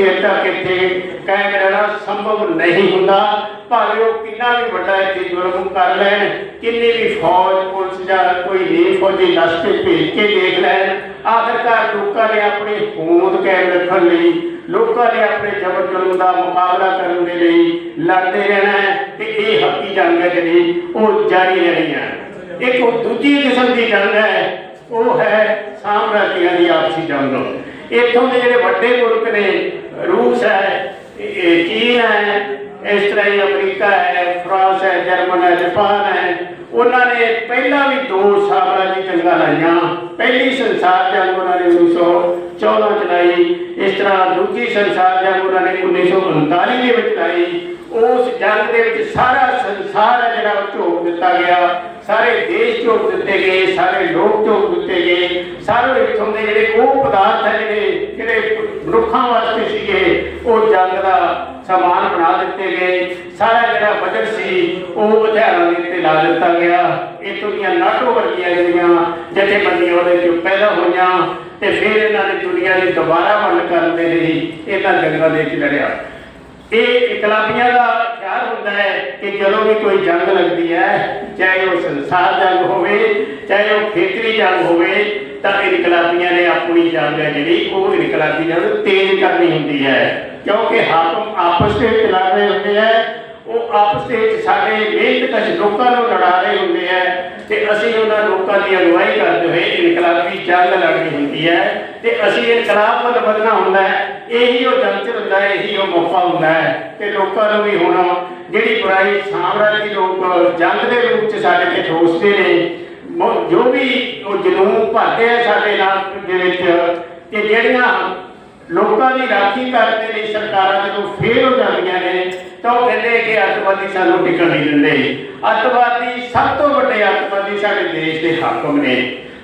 ਦੇਰ ਤੱਕ ਕਾਇਮ ਰਹਿਣਾ ਸੰਭਵ ਨਹੀਂ ਹੁੰਦਾ। ਭਾਵੇਂ ਉਹ ਕਿੰਨਾ ਵੀ ਵੱਡਾ ਇੱਥੇ ਜ਼ੁਲਮ ਕਰ ਲੈਣ, ਕਿੰਨੀ ਵੀ ਫੌਜ, ਪੁਲਿਸ ਜਾਂ ਕੋਈ ਨਹੀਂ ਫੌਜੀ ਲਸ਼ਕਰ ਭੇਜ ਕੇ ਦੇਖ ਲੈਣ, ਆਖਰਕਾਰ ਲੋਕਾਂ ਨੇ ਆਪਣੀ ਹੋਂਦ ਕਾਇਮ ਰੱਖਣ ਲਈ, ਲੋਕਾਂ ਨੇ ਆਪਣੇ ਜ਼ਬਰ ਜ਼ੁਲਮ ਦਾ ਮੁਕਾਬਲਾ ਕਰਨ ਦੇ ਲਈ ਲੜਦੇ ਰਹਿਣਾ ਤੇ ਇਹ ਹੱਕੀ ਜੰਗ ਹੈ ਜਿਹੜੀ ਉਹ ਜਾਰੀ ਰਹਿਣੀ ਹੈ। ਇੱਕ ਉਹ ਦੂਜੀ ਕਿਸਮ ਦੀ ਜੰਗ ਹੈ, ਉਹ ਹੈ ਸਾਮਰਾਜੀਆਂ ਦੀ ਆਪਸੀ ਜੰਗ। ਇੱਥੋਂ ਦੇ ਜਿਹੜੇ ਵੱਡੇ ਮੁਲਕ ਨੇ ਰੂਸ ਹੈ, ਇਹ- ਚੀਨ ਹੈ, ਇਸ ਤਰ੍ਹਾਂ ਹੀ ਅਮਰੀਕਾ ਹੈ, ਫਰਾਂਸ ਹੈ, ਜਰਮਨ ਹੈ, ਜਾਪਾਨ ਹੈ। ਉਹਨਾਂ ਨੇ ਪਹਿਲਾਂ ਵੀ ਦੋ ਸਾਮਰਾਜੀ ਜੰਗਾਂ ਲਾਈਆਂ। ਪਹਿਲੀ ਸੰਸਾਰ ਜੰਗ ਉਹਨਾਂ ਨੇ 1914 ਚ ਲਾਈ। ਇਸ ਤਰ੍ਹਾਂ ਦੂਜੀ ਸੰਸਾਰ ਜੰਗ ਉਹਨਾਂ ਨੇ 1939 ਦੇ ਵਿੱਚ ਲਾਈ। ਉਸ ਜੰਗ ਦੇ ਵਿੱਚ ਸਾਰਾ ਸੰਸਾਰ ਹੈ ਜਿਹੜਾ ਉਹ ਝੋਕ ਦਿੱਤਾ ਗਿਆ। ਸਾਰੇ ਦੇਸ਼ ਝੋਕ ਦਿੱਤੇ ਗਏ, ਸਾਰੇ ਲੋਕ ਝੋਕ ਦਿੱਤੇ ਗਏ। ਸਾਰੇ ਇੱਥੋਂ ਦੇ ਜਿਹੜੇ ਉਹ ਪਦਾਰਥ ਹੈ ਜਿਹੜੇ ਜਿਹੜੇ ਮਨੁੱਖਾਂ ਵਾਸਤੇ ਸੀਗੇ, ਉਹ ਜੰਗ ਦਾ ਸਮਾਨ ਬਣਾ ਦਿੱਤੇ ਗਏ। ਸਾਰਾ ਜਿਹੜਾ ਬਜਟ ਸੀ, ਉਹ ਹਥਿਆਰਾਂ ਦੇ ਉੱਤੇ ਲਾ ਦਿੱਤਾ ਗਿਆ। ਇੱਥੋਂ ਦੀਆਂ ਨਾਟੋ ਵਰਗੀਆਂ ਜਿਹੜੀਆਂ ਜਥੇਬੰਦੀਆਂ ਉਹਦੇ ਵਿੱਚ ਪੈਦਾ ਹੋਈਆਂ ਤੇ ਫਿਰ ਇਹਨਾਂ ਨੇ ਦੁਨੀਆ ਦੇ ਦੁਬਾਰਾ ਵੰਡ ਕਰਨ ਦੇ ਲਈ ਇਹਨਾਂ ਜੰਗਾਂ ਦੇ ਵਿੱਚ ਲੜਿਆ। ਇਹ ਇਕਲਾਬੀਆਂ ਦਾ ਖਿਆਲ ਹੁੰਦਾ ਹੈ ਕਿ ਜਦੋਂ ਵੀ ਕੋਈ ਜੰਗ ਲੱਗਦੀ ਹੈ, ਚਾਹੇ ਉਹ ਸੰਸਾਰ ਜੰਗ ਹੋਵੇ, ਚਾਹੇ ਉਹ ਖੇਤਰੀ ਜੰਗ ਹੋਵੇ, ਤਾਂ ਇਨਕਲਾਬੀਆਂ ਨੇ ਆਪਣੀ ਜੰਗ ਹੈ ਜਿਹੜੀ, ਉਹ ਇਨਕਲਾਬੀ ਜੰਗ ਤੇਜ਼ ਕਰਨੀ ਹੁੰਦੀ ਹੈ। ਕਿਉਂਕਿ ਹਾਕਮ ਆਪਸ ਵਿੱਚ ਲੜ ਰਹੇ ਹੁੰਦੇ ਹੈ, ਉਹ ਆਪਸ ਦੇ ਵਿੱਚ ਸਾਡੇ ਮਿਹਨਤਕਸ਼ ਲੋਕਾਂ ਨੂੰ ਲੜਾ ਰਹੇ ਹੁੰਦੇ ਹੈ ਤੇ ਅਸੀਂ ਉਹਨਾਂ ਲੋਕਾਂ ਦੀ ਅਗਵਾਈ ਕਰਦੇ ਹੋਏ ਇਨਕਲਾਬੀ ਜੰਗ ਲੜਨੀ ਹੁੰਦੀ ਹੈ ਤੇ ਅਸੀਂ ਇਨਕਲਾਬ ਵੱਲ ਵਧਣਾ ਹੁੰਦਾ ਹੈ। ਇਹੀ ਉਹ ਜੰਤਰ ਹੁੰਦਾ ਹੈ ਇਹੀ ਉਹ ਮੌਕਾ ਹੁੰਦਾ ਹੈ ਤੇ ਲੋਕਾਂ ਨੂੰ ਵੀ ਹੁਣ ਜਿਹੜੀ ਬੁਰਾਈ ਸਾਮਰਾਜੀ ਲੋਕ ਜੰਗ ਦੇ ਰੂਪ ਚ ਸਾਡੇ ਤੇ ਠੋਸਦੇ ਨੇ ਜੋ ਵੀ ਉਹ ਜਨੂਨ ਭਰਦੇ ਆ ਸਾਡੇ ਨਾਲ ਦੇ ਵਿੱਚ ਕਿ ਜਿਹੜੀਆਂ ਲੋਕਾਂ ਦੀ ਰਾਖੀ ਕਰਨ ਦੇ ਲਈ ਸਰਕਾਰਾਂ ਜਦੋਂ ਫੇਲ ਹੋ ਜਾਂਦੀਆਂ ਨੇ, ਤਾਂ ਉਹ ਕਹਿੰਦੇ ਕਿ ਅੱਤਵਾਦੀ ਸਾਨੂੰ ਟਿਕਣ ਨਹੀਂ ਦਿੰਦੇ। ਅੱਤਵਾਦੀ ਸਭ ਤੋਂ ਵੱਡੇ ਅੱਤਵਾਦੀ ਸਾਡੇ ਦੇਸ਼ ਦੇ ਹਾਕਮ ਨੇ,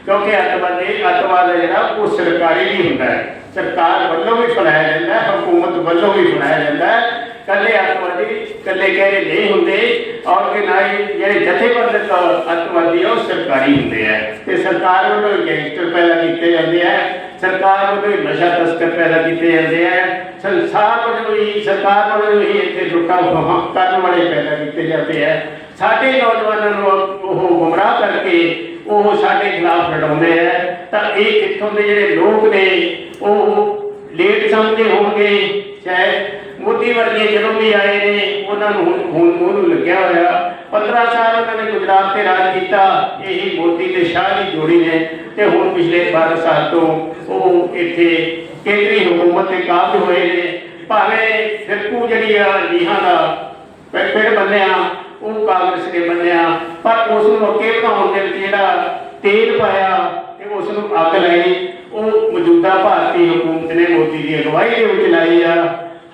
ਕਿਉਂਕਿ ਅੱਤਵਾਦੀ, ਅੱਤਵਾਦ ਹੈ ਜਿਹੜਾ, ਉਹ ਸਰਕਾਰੀ ਵੀ ਹੁੰਦਾ ਹੈ। ਸਰਕਾਰ ਵੱਲੋਂ ਵੀ ਫੜਾਇਆ ਜਾਂਦਾ ਹੈ, ਹਕੂਮਤ ਵੱਲੋਂ ਵੀ ਫੈਲਾਇਆ ਜਾਂਦਾ ਹੈ। ਕੱਲੇ ਅੱਤਵਾਦੀ ਕੱਲੇ ਕਹਿਰੇ ਨਹੀਂ ਹੁੰਦੇ ਔਰ ਕਿ ਨਾ ਹੀ ਜਿਹੜੇ ਜਥੇਬੰਦਕ ਅੱਤਵਾਦੀ ਉਹ ਸਰਕਾਰੀ ਹੁੰਦੇ ਆ। ਤੇ ਸਰਕਾਰ ਵੱਲੋਂ ਗੈਂਗਸਟਰ ਪੈਦਾ ਕੀਤੇ ਜਾਂਦੇ ਆ, ਸਰਕਾਰ ਵੱਲੋਂ ਨਸ਼ਾ ਤਸਕਰ ਪੈਦਾ ਕੀਤੇ ਜਾਂਦੇ ਆ। ਸੰਸਾਰ ਵੱਲੋਂ ਹੀ, ਸਰਕਾਰ ਵੱਲੋਂ ਹੀ ਇੱਥੇ ਲੁੱਟਾਂ ਖੋਹਾਂ ਕਰਨ ਵਾਲੇ ਪੈਦਾ ਕੀਤੇ ਜਾਂਦੇ ਆ। ਸਾਡੇ ਨੌਜਵਾਨਾਂ ਨੂੰ ਉਹ ਗੁੰਮਰਾਹ ਕਰਕੇ ਉਹ ਸਾਡੇ ਖਿਲਾਫ ਲੜਾਉਂਦੇ ਆ। ਤਾਂ ਇਹ ਇੱਥੋਂ ਦੇ ਜਿਹੜੇ ਲੋਕ ਨੇ ਉਹ ਲੇਟ ਸਮਝਦੇ ਹੋਣਗੇ। ਸ਼ਾਇਦ ਮੋਦੀ ਵਰਗੇ ਜਦੋਂ ਵੀ ਆਏ ਨੇ, ਉਹਨਾਂ ਨੂੰ ਹੁਣ ਮੂੰਹ ਨੂੰ ਲੱਗਿਆ ਹੋਇਆ। 15 ਸਾਲ ਉਹਨਾਂ ਨੇ ਗੁਜਰਾਤ ਤੇ ਰਾਜ ਕੀਤਾ। ਇਹੀ ਮੋਦੀ ਤੇ ਸ਼ਾਹ ਦੀ ਜੋੜੀ ਨੇ। ਤੇ ਹੁਣ ਪਿਛਲੇ 12 ਸਾਲ ਤੋਂ ਉਹ ਇੱਥੇ ਕੇਂਦਰੀ ਹਕੂਮਤ ਤੇ ਕਾਬਜ ਹੋਏ ਨੇ। ਭਾਵੇਂ ਫਿਰਕੂ ਜਿਹੜੀ ਆ ਲੀਹਾਂ ਦਾ ਪੇ- ਬੰਨਿਆ, ਉਹ ਕਾਂਗਰਸ ਨੇ ਬੰਨਿਆ। ਪਰ ਉਸ ਨੂੰ ਅੱਗੇ ਵਧਾਉਣ ਦੇ ਵਿੱਚ ਜਿਹੜਾ ਤੇਲ ਪਾਇਆ, ਤੇ ਉਸ ਨੂੰ ਅੱਗ ਲਾਈ। ਮੌਜੂਦਾ ਭਾਰਤੀ ਹਕੂਮਤ ਨੇ ਮੋਦੀ ਦੀ ਅਗਵਾਈ ਦੇ ਵਿੱਚ ਲਾਈ ਆ।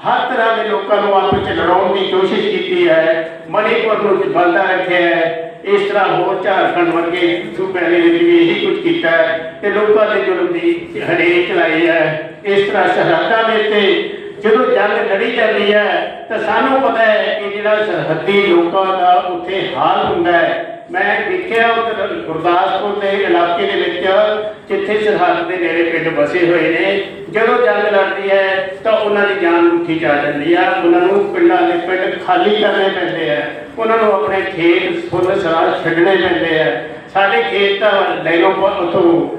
ਹਰ ਤਰ੍ਹਾਂ ਦੇ ਲੋਕਾਂ ਨੂੰ ਆਪਸ ਵਿੱਚ ਲੜਾਉਣ ਦੀ ਕੋਸ਼ਿਸ਼ ਕੀਤੀ ਹੈ। ਮਣੀਪੁਰ ਨੂੰ ਬੰਦਾ ਰੱਖਿਆ ਹੈ। ਇਸ ਤਰ੍ਹਾਂ ਹੋਰ ਝਾਰਖੰਡ ਵਰਗੇ ਸੂਬਿਆਂ ਦੇ ਵਿੱਚ ਵੀ ਇਹੀ ਕੁਝ ਕੀਤਾ ਹੈ ਤੇ ਲੋਕਾਂ ਦੇ ਜ਼ੁਲਮ ਦੀ ਹਰੇਕ ਚਲਾਈ ਹੈ। ਇਸ ਤਰ੍ਹਾਂ ਸਰਹੱਦਾਂ ਦੇ ਉੱਤੇ ਜਦੋਂ ਜੰਗ ਲੜੀ ਜਾਂਦੀ ਹੈ ਤਾਂ ਸਾਨੂੰ ਪਤਾ ਹੈ ਕਿ ਜਿਹੜਾ ਸਰਹੱਦੀ ਲੋਕਾਂ ਦਾ ਉੱਥੇ ਹਾਲ ਹੁੰਦਾ ਹੈ ਮੈਂ ਦੇਖਿਆ ਉਧਰ ਗੁਰਦਾਸਪੁਰ ਦੇ ਇਲਾਕੇ ਦੇ ਵਿੱਚ ਜਿੱਥੇ ਸਰਹੱਦ ਦੇ ਨੇੜੇ ਪਿੰਡ ਵਸੇ ਹੋਏ ਨੇ। ਜਦੋਂ ਜੰਗ ਲੜਦੀ ਹੈ ਤਾਂ ਉਹਨਾਂ ਦੀ ਜਾਨ ਮੁੱਠੀ ਚ ਆ ਜਾਂਦੀ ਆ। ਉਹਨਾਂ ਨੂੰ ਪਿੰਡਾਂ ਦੇ ਪਿੰਡ ਖਾਲੀ ਕਰਨੇ ਪੈਂਦੇ ਆ। ਉਹਨਾਂ ਨੂੰ ਆਪਣੇ ਖੇਤ ਫੁੱਲ ਸਰਾ ਛੱਡਣੇ ਪੈਂਦੇ ਆ। ਸਾਡੇ ਖੇਤ ਤਾਂ ਲੈਨੋ ਉਥੋਂ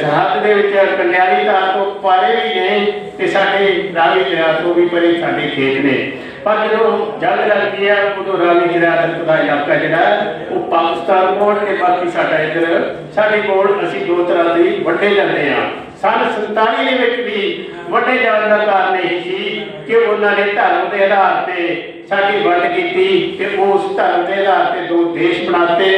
ਸਰਹੱਦ ਦੇ ਵਿੱਚ ਕੰਡਿਆਲੀ ਦਾ ਤੋਂ ਪਾਰੇ ਵੀ ਨੇ ਤੇ ਸਾਡੇ ਰਾਵੀ ਦਰਿਆ ਤੋਂ ਵੀ ਪਰੇ ਸਾਡੇ ਖੇਤ ਨੇ। ਪਰ ਜਦੋਂ ਜੰਗ ਲੱਗਦੀ ਹੈ ਉਦੋਂ ਰਾਵੀ ਦਰਿਆ ਦਾ ਇਲਾਕਾ ਜਿਹੜਾ, ਉਹ ਪਾਕਿਸਤਾਨ ਕੋਲ ਤੇ ਬਾਕੀ ਸਾਡਾ ਇੱਧਰ, ਸਾਡੇ ਕੋਲ ਅਸੀਂ ਦੋ ਤਰ੍ਹਾਂ ਦੇ ਵੱਡੇ ਜਾਂਦੇ ਆ। ਸਨ 47 ਦੇ ਵਿੱਚ ਵੀ ਵੱਡੇ ਜਾਣ ਦਾ ਕਾਰਨ ਇਹ ਸੀ ਕਿ ਉਹਨਾਂ ਨੇ ਧਰਮ ਦੇ ਆਧਾਰ ਤੇ ਸਾਡੀ ਵੰਡ ਕੀਤੀ ਤੇ ਉਸ ਧਰਮ ਦੇ ਆਧਾਰ ਤੇ ਦੋ ਦੇਸ਼ ਬਣਾਤੇ।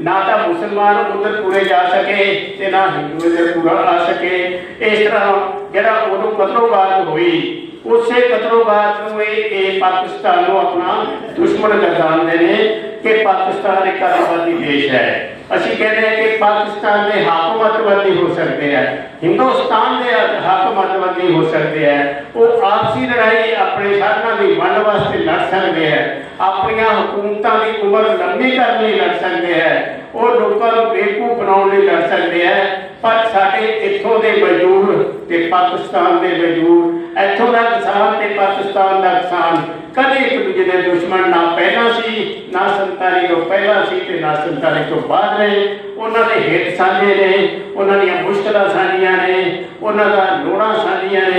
ਨਾ ਤਾਂ ਮੁਸਲਮਾਨ ਉਧਰ ਪੂਰੇ ਜਾ ਸਕੇ ਤੇ ਨਾ ਹਿੰਦੂ ਇਧਰ ਪੂਰਾ ਆ ਸਕੇ। ਇਸ ਤਰ੍ਹਾਂ ਜਿਹੜਾ ਉਦੋਂ ਕਤਲੋਗਾਤ ਹੋਈ, ਉਸੇ ਕਤਲੋਗਾਤ ਨੂੰ ਇਹ ਇਹ ਪਾਕਿਸਤਾਨ ਨੂੰ ਆਪਣਾ ਦੁਸ਼ਮਣ ਗਰਦਾਨਦੇ ਨੇ ਕਿ ਪਾਕਿਸਤਾਨ ਇੱਕ ਅੱਤਵਾਦੀ ਦੇਸ਼ ਹੈ। ਅਸੀਂ ਕਹਿੰਦੇ ਹਾਂ ਕਿ ਪਾਕਿਸਤਾਨ ਦੇ ਹਾਕਮ ਅੱਤਵਾਦੀ ਹੋ ਸਕਦੇ ਹੈ। ਹਿੰਦੁਸਤਾਨ ਦੇ ਹਾਕਮ ਅੱਤਵਾਦੀ ਹੋ ਸਕਦੇ ਹੈ। ਉਹ ਆਪਸੀ ਲੜਾਈ ਆਪਣੇ ਸਾਧਨਾਂ ਦੀ ਵੰਡ ਵਾਸਤੇ ਸਕਦੇ ਆ ਆਪਣੀਆਂ ਹਕੂਮਤਾਂ ਦੀ ਉਮਰ ਲੰਬੀ ਕਰਨ ਲਈ ਲੜ ਸਕਦੇ ਆ ਉਹ ਲੋਕਾਂ ਨੂੰ ਬੇਵਕੂਫ ਬਣਾਉਣ ਲਈ ਲੜ ਸਕਦੇ ਆ ਪਰ ਸਾਡੇ ਇੱਥੋਂ ਦੇ ਮਜ਼ਦੂਰ ਤੇ ਪਾਕਿਸਤਾਨ ਦੇ ਮਜ਼ਦੂਰ, ਇੱਥੋਂ ਦਾ ਕਿਸਾਨ ਪਾਕਿਸਤਾਨ ਦਾ ਕਿਸਾਨ, ਕਦੇ ਇੱਕ ਦੂਜੇ ਦੇ ਦੁਸ਼ਮਣ ਨਾ ਪਹਿਲਾਂ ਸੀ, ਨਾ 47 ਤੋਂ ਪਹਿਲਾਂ ਸੀ ਤੇ ਨਾ 47 ਤੋਂ ਬਾਅਦ ਰਹੇ। ਉਹਨਾਂ ਦੇ ਹਿੱਤ ਸਾਂਝੇ ਨੇ, ਉਹਨਾਂ ਦੀਆਂ ਮੁਸ਼ਕਲਾਂ ਸਾਂਝੀਆਂ ਨੇ, ਉਹਨਾਂ ਦਾ ਲੋੜਾਂ ਸਾਂਝੀਆਂ ਨੇ।